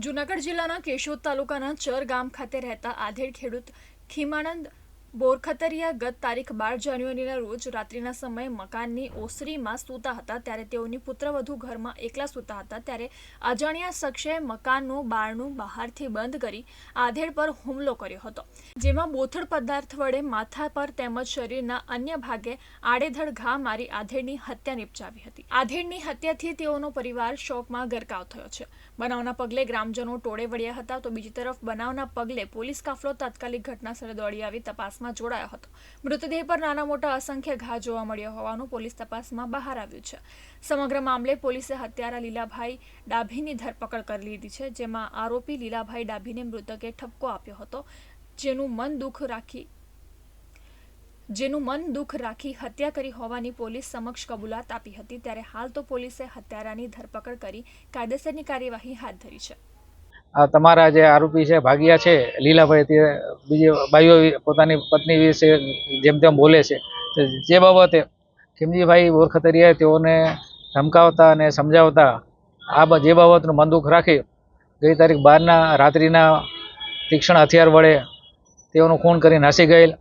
જૂનાગઢ જિલ્લાના કેશોદ તાલુકાના ચર ગામ ખાતે રહેતા આધેડ ખેડૂત ખીમાનંદ બોરખતરિયા ગત તારીખ બાર જાન્યુઆરીના રોજ રાત્રિના સમયે મકાનની ઓસરીમાં સૂતા હતા, ત્યારે તેઓની પુત્રવધુ ઘરમાં એકલા સૂતા હતા, ત્યારે અજાણ્યા શખ્સે મકાનનું બારણું બહારથી બંધ કરી આધેડ પર હુમલો કર્યો હતો, જેમાં બોથડ પદાર્થ વડે માથા પર તેમજ શરીરના અન્ય ભાગે આડેધડ ઘા મારી આધેડની હત્યા નિપજાવી હતી. આધેડની હત્યાથી તેઓનો પરિવાર શોકમાં ગરકાવ થયો છે. બનાવના પગલે ગ્રામજનો ટોળે વળ્યા હતા, તો બીજી તરફ બનાવના પગલે પોલીસ કાફલો તાત્કાલિક ઘટનાસ્થળે દોડી આવી તપાસમાં જોડાયો હતો. મૃતદેહ પર નાના મોટા અસંખ્ય ઘા જોવા મળ્યો હોવાનું પોલીસ તપાસમાં બહાર આવ્યું છે. સમગ્ર મામલે પોલીસે હત્યારા લીલાભાઈ ડાભીની ધરપકડ કરી લીધી છે, જેમાં આરોપી લીલાભાઈ ડાભીને મૃતકે ઠપકો આપ્યો હતો. જેનું મન દુઃખ રાખી, જેનું મન દુઃખ રાખી હત્યા કરી હોવાની પોલીસ સમક્ષ કબૂલાત આપી હતી. ત્યારે હાલ તો પોલીસે હત્યારાની ધરપકડ કરી કાયદેસરની કાર્યવાહી હાથ ધરી છે. તમારા જે આરોપી છે, ભાગિયા છે, લીલાભાઈ, તે બીજી બાઈઓ પોતાની પત્ની વિશે જેમ તેમ બોલે છે. જે બાબતે ખીમજીભાઈ બોરખતરિયાએ તેઓને ધમકાવતા અને સમજાવતા આ જે બાબતનું મંદુખ રાખી ગઈ તારીખ બારના રાત્રિના તીક્ષ્ણ હથિયાર વડે તેઓનું ખૂન કરી નાસી ગયેલ.